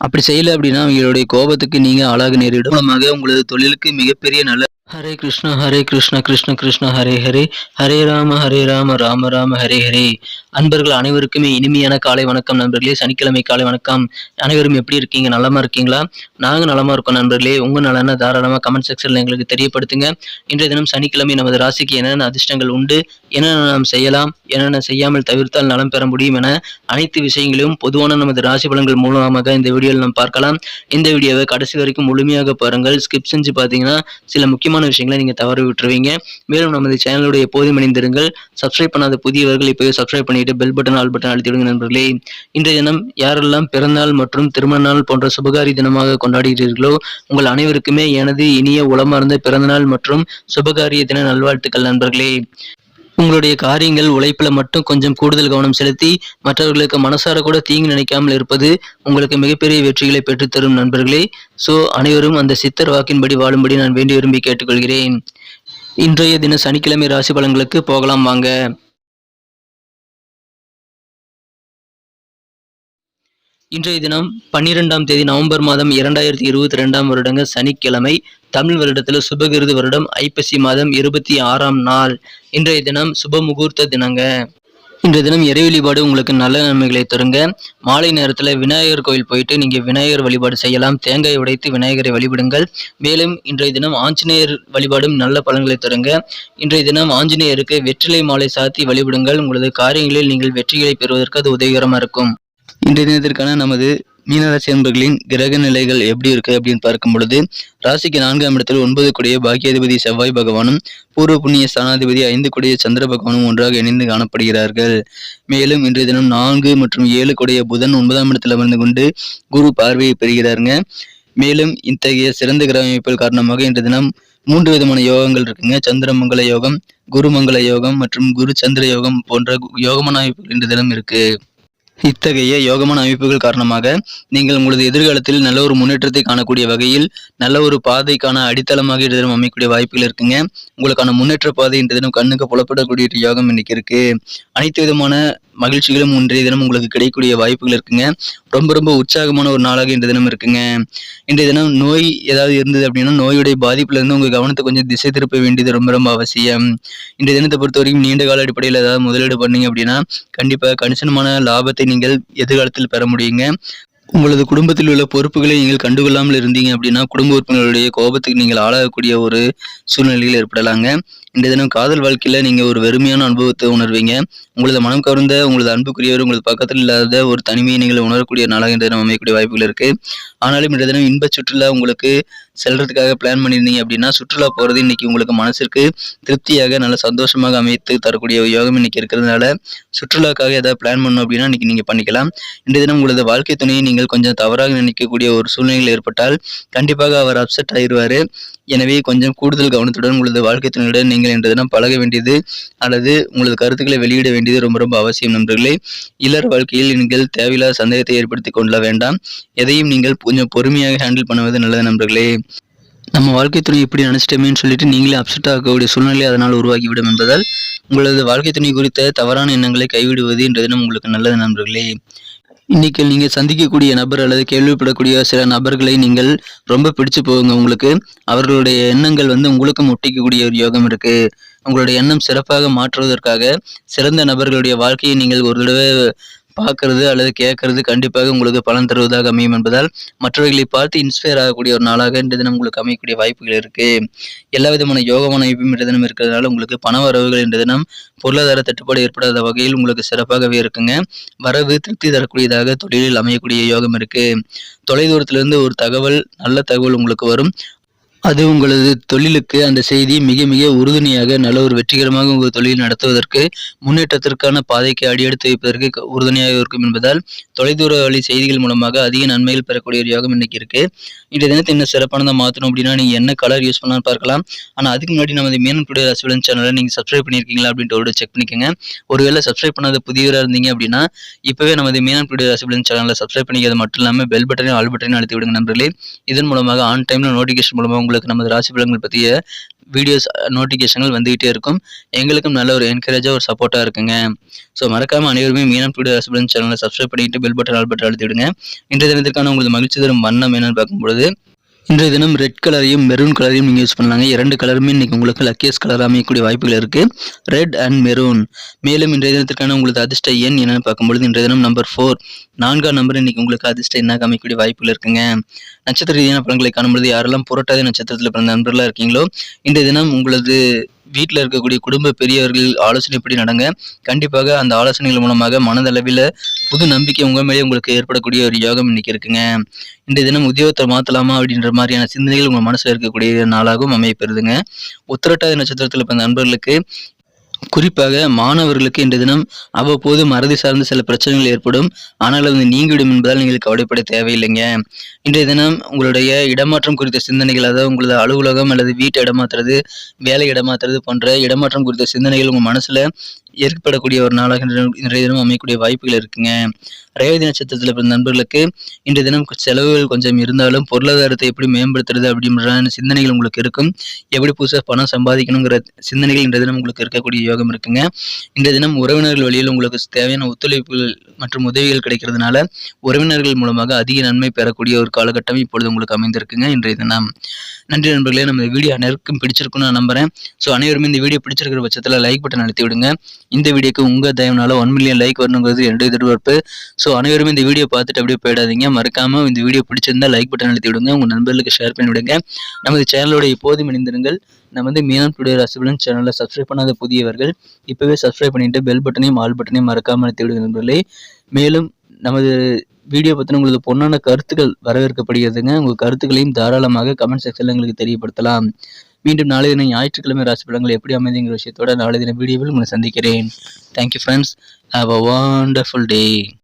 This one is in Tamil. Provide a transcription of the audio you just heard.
அப்படி செய்யல அப்படின்னா அவங்களுடைய கோபத்துக்கு நீங்க ஆளாக நேரிடும். மூலமாக உங்களது தொழிலுக்கு மிகப்பெரிய நல்ல ஹரே கிருஷ்ணா ஹரே கிருஷ்ணா கிருஷ்ண கிருஷ்ணா ஹரே ஹரே. ஹரே ராம ஹரே ராம ராம ராம ஹரே ஹரே. அன்பர்கள் அனைவருக்குமே இனிமையான காலை வணக்கம் நண்பர்களே. சனிக்கிழமை காலை வணக்கம். அனைவரும் எப்படி இருக்கீங்க? நலமா இருக்கீங்களா? நாங்க நலமா இருக்கோம் நண்பர்களே. உங்க நலனை தாராளமா கமெண்ட் செக்ஷனில் எங்களுக்கு தெரியப்படுத்துங்க. இன்றைய தினம் சனிக்கிழமை நமது ராசிக்கு என்னென்ன அதிர்ஷ்டங்கள் உண்டு? என்னென்ன நாம் செய்யலாம்? என்னென்ன செய்யாமல் தவிர்த்தால் நலம் பெற முடியும் என அனைத்து விஷயங்களையும் பொதுவான நமது ராசி பலன்கள் மூலமாக இந்த வீடியோவில் நாம் பார்க்கலாம். இந்த வீடியோவை கடைசி வரைக்கும் முழுமையாக பாருங்கள். ஸ்கிப் செஞ்சு பார்த்தீங்கன்னா சில முக்கியமான விஷயங்களை நீங்கள் தவற விட்டுருவீங்க. மேலும் நமது சேனலுடைய எப்போதும் இணைந்திருங்கள். சப்ஸ்கிரைப் பண்ணாத புதியவர்கள் இப்போவே சப்ஸ்கிரைப் பண்ணிட்டு பெல் பட்டன் ஆல் பட்டன் அழுத்திவிடுங்க நண்பர்களே. இன்றைய தினம் யாரெல்லாம் பிறந்தநாள் மற்றும் திருமண நாள் போன்ற சுபகாரி தினமாக கொண்டாடுகிறீர்களோ உங்கள் அனைவருக்குமே எனது இனிய உளமார்ந்த பிறந்தநாள் மற்றும் சுபகாரிய தின நல்வாழ்த்துக்கள் நண்பர்களே. உங்களுடைய காரியங்கள் உழைப்பில் மட்டும் கொஞ்சம் கூடுதல் கவனம் செலுத்தி மற்றவர்களுக்கு மனசார கூட தீங்கு நினைக்காமல் இருப்பது உங்களுக்கு மிகப்பெரிய வெற்றிகளை பெற்றுத்தரும் நண்பர்களே. ஸோ அனைவரும் அந்த சித்தர் வாக்கின்படி வாழும்படி நான் வேண்டி விரும்பி கேட்டுக்கொள்கிறேன். இன்றைய தின சனிக்கிழமை ராசி பலன்களுக்கு போகலாம் வாங்க. இன்றைய தினம் பன்னிரெண்டாம் தேதி நவம்பர் மாதம் இரண்டாயிரத்தி இருபத்தி ரெண்டாம் வருடங்க சனிக்கிழமை தமிழ் வருடத்தில் சுபகிருது வருடம் ஐப்பசி மாதம் இருபத்தி ஆறாம் நாள். இன்றைய தினம் சுப முகூர்த்த தினங்க. இன்றைய தினம் இறை வழிபாடு உங்களுக்கு நல்ல நன்மைகளை தருங்க. மாலை நேரத்தில் விநாயகர் கோயில் போயிட்டு நீங்கள் விநாயகர் வழிபாடு செய்யலாம். தேங்காய் உடைத்து விநாயகரை வழிபடுங்கள். மேலும் இன்றைய தினம் ஆஞ்சநேயர் வழிபாடும் நல்ல பலன்களை தருங்க. இன்றைய தினம் ஆஞ்சநேயருக்கு வெற்றிலை மாலை சாத்தி வழிபடுங்கள். உங்களது காரியங்களில் நீங்கள் வெற்றிகளை பெறுவதற்கு அது உதவிகரமாக இருக்கும். இன்றைய தினத்திற்கான நமது மீனராசி அன்பர்களின் கிரக நிலைகள் எப்படி இருக்கு அப்படின்னு பார்க்கும் பொழுது ராசிக்கு நான்காம் இடத்தில் ஒன்பது கொடிய பாக்கியாதிபதி செவ்வாய் பகவானும் பூர்வ புண்ணிய ஸ்தானாதிபதி ஐந்து கொடிய சந்திர பகவானும் ஒன்றாக இணைந்து காணப்படுகிறார்கள். மேலும் இன்றைய தினம் நான்கு மற்றும் ஏழு கொடிய புதன் ஒன்பதாம் இடத்தில் அமர்ந்து கொண்டு குரு பார்வையை பெறுகிறாருங்க. மேலும் இத்தகைய சிறந்த கிரக அமைப்புகள் காரணமாக இன்றைய தினம் மூன்று விதமான யோகங்கள் இருக்குங்க. சந்திரமங்கல யோகம் குருமங்கல யோகம் மற்றும் குரு சந்திர யோகம் போன்ற யோகமான அமைப்புகள் இன்றைய தினம் இருக்கு. இத்தகைய யோகமான அமைப்புகள் காரணமாக நீங்கள் உங்களது எதிர்காலத்தில் நல்ல ஒரு முன்னேற்றத்தை காணக்கூடிய வகையில் நல்ல ஒரு பாதைக்கான அடித்தளமாக தினம் அமைக்கக்கூடிய வாய்ப்புகள் இருக்குங்க. உங்களுக்கான முன்னேற்ற பாதை இன்று தினம் கண்ணுக்கு புலப்படக்கூடிய ஒரு யோகம் இன்னைக்கு இருக்கு. அனைத்து விதமான மகிழ்ச்சிகளும் இன்றைய தினம் உங்களுக்கு கிடைக்கக்கூடிய வாய்ப்புகள் இருக்குங்க. ரொம்ப ரொம்ப உற்சாகமான ஒரு நாளாக இன்றைய தினம் இருக்குங்க. இன்றைய தினம் நோய் ஏதாவது இருந்தது அப்படின்னா நோயுடைய பாதிப்புல இருந்து உங்க கவனத்தை கொஞ்சம் திசை திருப்ப வேண்டியது ரொம்ப ரொம்ப அவசியம். இன்றைய தினத்தை பொறுத்த வரைக்கும் நீண்ட கால அடிப்படையில் ஏதாவது முதலீடு பண்ணீங்க அப்படின்னா கண்டிப்பாக கணிசனமான லாபத்தை நீங்கள் எதிர்காலத்தில் பெற முடியுங்க. உங்களது குடும்பத்தில் உள்ள பொறுப்புகளை நீங்கள் கண்டுகொள்ளாமல் இருந்தீங்க அப்படின்னா குடும்ப உறுப்பினர்களுடைய கோபத்துக்கு நீங்கள் ஆளாகக்கூடிய ஒரு சூழ்நிலையில் ஏற்படலாங்க. இன்றைய தினம் காதல் வாழ்க்கையில் நீங்கள் ஒரு வெறுமையான அனுபவத்தை உணர்வீங்க. உங்களது மனம் கவர்ந்த உங்களது அன்புக்குரியவர் உங்களது பக்கத்தில் இல்லாத ஒரு தனிமையை நீங்கள் உணரக்கூடிய நாளாக இன்றைய தினம் அமையக்கூடிய வாய்ப்புகள் இருக்குது ஆனாலும் இன்றைய தினம் இன்ப சுற்றுலா உங்களுக்கு செல்றதுக்காக பிளான் பண்ணியிருந்தீங்க அப்படின்னா சுற்றுலா போகிறது இன்னைக்கு உங்களுக்கு மனசிற்கு திருப்தியாக நல்ல சந்தோஷமாக அமைத்து தரக்கூடிய யோகம் இன்னைக்கு இருக்கிறதுனால சுற்றுலாக்காக ஏதாவது பிளான் பண்ணணும் அப்படின்னா இன்னைக்கு நீங்கள் பண்ணிக்கலாம். இன்றைய தினம் உங்களது வாழ்க்கை துணையை நீங்கள் கொஞ்சம் தவறாக நினைக்கக்கூடிய ஒரு சூழ்நிலைகள் ஏற்பட்டால் கண்டிப்பாக அவர் அப்செட் ஆயிடுவாரு எனவே கொஞ்சம் கூடுதல் கவனத்துடன் உங்களது வாழ்க்கை துணையுடன் நீங்கள் இன்றைய தினம் பழக வேண்டியது அல்லது உங்களது கருத்துக்களை வெளியிட வேண்டியது ரொம்ப ரொம்ப அவசியம் நண்பர்களே. இளர் வாழ்க்கையில் நீங்கள் தேவையில்லாத சந்தேகத்தை ஏற்படுத்தி கொள்ள வேண்டாம். எதையும் நீங்கள் கொஞ்சம் பொறுமையாக ஹேண்டில் பண்ணுவது நல்லது நண்பர்களே. நம்ம வாழ்க்கை துணை இப்படி நினைச்சிட்டோமேன்னு சொல்லிட்டு நீங்களே அப்செட் ஆகக்கூடிய சூழ்நிலை அதனால் உருவாகிவிடும் என்பதால் உங்களது வாழ்க்கை துணை குறித்த தவறான எண்ணங்களை கைவிடுவது என்ற தினம் உங்களுக்கு நல்லது நண்பர்களே. இன்னைக்கு நீங்க சந்திக்கக்கூடிய நபர் அல்லது கேள்விப்படக்கூடிய சில நபர்களை நீங்கள் ரொம்ப பிடிச்சு போகுங்க உங்களுக்கு. அவர்களுடைய எண்ணங்கள் வந்து உங்களுக்கும் ஒட்டிக்கக்கூடிய ஒரு யோகம் இருக்கு. உங்களுடைய எண்ணம் சிறப்பாக மாற்றுவதற்காக சிறந்த நபர்களுடைய வாழ்க்கையை நீங்கள் ஒரு தடவை பார்க்கறது அல்லது கேட்கறது கண்டிப்பாக உங்களுக்கு பலன் தருவதாக அமையும் என்பதால் மற்றவர்களை பார்த்து இன்ஸ்பயர் ஆகக்கூடிய ஒரு நாளாக இன்றைய தினம் உங்களுக்கு அமையக்கூடிய வாய்ப்புகள் இருக்கு. எல்லா விதமான யோகமான அமைப்பும் இன்றைய தினம் இருக்கிறதுனால உங்களுக்கு பண வரவுகள் இன்றைய தினம் பொருளாதார தட்டுப்பாடு ஏற்படாத வகையில் உங்களுக்கு சிறப்பாகவே இருக்குங்க. வரவு திருப்தி தரக்கூடியதாக தொழிலில் அமையக்கூடிய யோகம் இருக்கு. தொலைதூரத்திலிருந்து ஒரு தகவல் நல்ல தகவல் உங்களுக்கு வரும். அது உங்களது தொழிலுக்கு அந்த செய்தி மிக மிக உறுதுணையாக நல்ல ஒரு வெற்றிகரமாக உங்கள் தொழில் நடத்துவதற்கு முன்னேற்றத்திற்கான பாதைக்கு அடியெடுத்து வைப்பதற்கு உறுதுணையாக இருக்கும் என்பதால் தொலைதூர வழி செய்திகள் மூலமாக அதிக நன்மைகள் பெறக்கூடிய ஒரு யோகம் இன்னைக்கு இருக்கு. இன்றைய தினத்தை இன்னும் சிறப்பானதாக மாற்றணும் அப்படின்னா நீங்கள் என்ன கலர் யூஸ் பண்ணலாம்னு பார்க்கலாம். ஆனால் அதுக்கு முன்னாடி நமது மேனன் டுடே ரசிவலன் சேனலை நீங்கள் சப்ஸ்கிரைப் பண்ணியிருக்கீங்களா அப்படின்ட்டு ஒரு செக் பண்ணிக்கோங்க. ஒருவேளை சப்ஸ்கிரைப் பண்ணாத புதியவராக இருந்தீங்க அப்படின்னா இப்போவே நமது மேனன் டுடே ரசிவலன் சேனலை சப்ஸ்கிரைப் பண்ணிக்கிறது மட்டும் இல்லாமல் பெல் பட்டனையும் ஆல் பட்டனையும் அழுத்தி விடுங்க நண்பர்களே. இதன் மூலமாக ஆன் டைமில் நோட்டிஃபிகேஷன் மூலமாக உங்களுக்கு நமது ராசி பலன்கள் பற்றிய வீடியோஸ் நோட்டிஃபிகேஷன்கள் வந்துகிட்டே இருக்கும். எங்களுக்கும் நல்ல ஒரு என்கரேஜாக ஒரு சப்போர்ட்டாக இருக்குங்க. ஸோ மறக்காம அனைவருமே மீனம் டுடே ஹஸ்பண்ட் சேனலை சப்ஸ்கிரைப் பண்ணிட்டு பெல் பட்டன் ஆல் பட்டன் அழுத்தி விடுங்க. இன்றைய தினத்திற்கான உங்களுக்கு மகிழ்ச்சி தரும் வண்ணம் என்னன்னு பார்க்கும்பொழுது இன்றைய தினம் ரெட் கலரையும் மெரூன் கலரையும் நீங்கள் யூஸ் பண்ணலாங்க. இரண்டு கலருமே இன்னைக்கு உங்களுக்கு லக்கியஸ் கலர் அமையக்கூடிய வாய்ப்புகள் இருக்கு. ரெட் அண்ட் மெரூன் மேலும் இன்றைய தினத்திற்கான உங்களுக்கு அதிர்ஷ்ட எண் என்னென்னு பார்க்கும்பொழுது இன்றைய தினம் நம்பர் ஃபோர் நான்காம் நம்பர் இன்னைக்கு உங்களுக்கு அதிர்ஷ்ட எண்ணாக அமைக்கக்கூடிய வாய்ப்புகள் இருக்குங்க. நட்சத்திர ரீதியான பலன்களை காணும்பொழுது யாரெல்லாம் புரட்டாத நட்சத்திரத்தில் பிறந்த நண்பர்களாக இருக்கீங்களோ இன்றைய தினம் உங்களது வீட்டில் இருக்கக்கூடிய குடும்ப பெரியவர்கள் ஆலோசனைப்படி நடங்க. கண்டிப்பாக அந்த ஆலோசனைகள் மூலமாக மனதளவில் புது நம்பிக்கை உங்கள் மேலே உங்களுக்கு ஏற்படக்கூடிய ஒரு யோகம் இன்னைக்கு இருக்குங்க. இந்த தினம் உத்தியோகத்தை மாற்றலாமா அப்படின்ற மாதிரியான சிந்தனைகள் உங்கள் மனசில் இருக்கக்கூடிய நாளாகவும் அமையப்பெறுதுங்க உத்திரட்டாதி நட்சத்திரத்தில் பிறந்த நண்பர்களுக்கு குறிப்பாக மாணவர்களுக்கு இன்றைய தினம் அவ்வப்போது மறதி சார்ந்த சில பிரச்சனைகள் ஏற்படும். ஆனால் அது நீங்கிவிடும் என்பதால் நீங்கள் கவலைப்பட தேவையில்லைங்க. இன்றைய தினம் உங்களுடைய இடமாற்றம் குறித்த சிந்தனைகள் அதாவது உங்களது அலுவலகம் அல்லது வீட்டை இடமாற்றுறது வேலை இடமாற்றுறது போன்ற இடமாற்றம் குறித்த சிந்தனைகள் உங்கள் மனசில் ஏற்படக்கூடிய ஒரு நாளாக இன்றைய தினம் அமையக்கூடிய வாய்ப்புகள் இருக்குங்க. ரேவதி நட்சத்திரத்தில் பிறந்த நண்பர்களுக்கு இன்றைய தினம் செலவுகள் கொஞ்சம் இருந்தாலும் பொருளாதாரத்தை எப்படி மேம்படுத்துறது அப்படின்ற சிந்தனைகள் உங்களுக்கு இருக்கும். எப்படி புதுசாக பணம் சம்பாதிக்கணுங்கிற சிந்தனைகள் இன்றைய தினம் உங்களுக்கு இருக்கக்கூடிய யோகம் இருக்குங்க. இன்றைய தினம் உறவினர்கள் வழியில் உங்களுக்கு தேவையான ஒத்துழைப்புகள் மற்றும் உதவிகள் கிடைக்கிறதுனால உறவினர்கள் மூலமாக அதிக நன்மை பெறக்கூடிய ஒரு காலகட்டம் இப்பொழுது உங்களுக்கு அமைந்திருக்குங்க இன்றைய தினம். நன்றி நண்பர்களே நம்ம வீடியோ அனைவருக்கும் பிடிச்சிருக்குன்னு நான் நம்புறேன். ஸோ அனைவருமே இந்த வீடியோ பிடிச்சிருக்கிற பட்சத்தில் லைக் பட்டன் அழுத்தி விடுங்க. இந்த வீடியோக்கு உங்கள் தயவுனால ஒன் மில்லியன் லைக் வரணுங்கிறது என்னுடைய எதிர்பார்ப்பு. ஸோ அனைவரும் இந்த வீடியோ பார்த்துட்டு அப்படியே போயிடாதீங்க. மறக்காமல் இந்த வீடியோ பிடிச்சிருந்தா லைக் பட்டன் அழுத்தி விடுங்க. உங்கள் நண்பர்களுக்கு ஷேர் பண்ணி விடுங்க. நமது சேனலோட எப்போதும் இணைந்திருங்கள். நம்ம வந்து மீனம் டுடே ரசிபலன் சேனலை சப்ஸ்கிரைப் பண்ணாத புதியவர்கள் இப்போவே சப்ஸ்கிரைப் பண்ணிவிட்டு பெல் பட்டனையும் ஆல் பட்டனையும் மறக்காமல் அழுத்தி விடுங்க நண்பர்களே. மேலும் நமது வீடியோ பற்றின உங்களது பொன்னான கருத்துக்கள் வரவேற்கப்படுகிறதுங்க. உங்கள் கருத்துக்களையும் தாராளமாக கமெண்ட் செக்ஷனில் எங்களுக்கு தெரியப்படுத்தலாம். மீண்டும் நாளை தினம் ஞாயிற்றுக்கிழமை ராசி பலன்கள் எப்படி அமைதிங்கிற விஷயத்தோட நாளை தினம் வீடியோவில் உங்களை சந்திக்கிறேன். Thank you friends have a wonderful day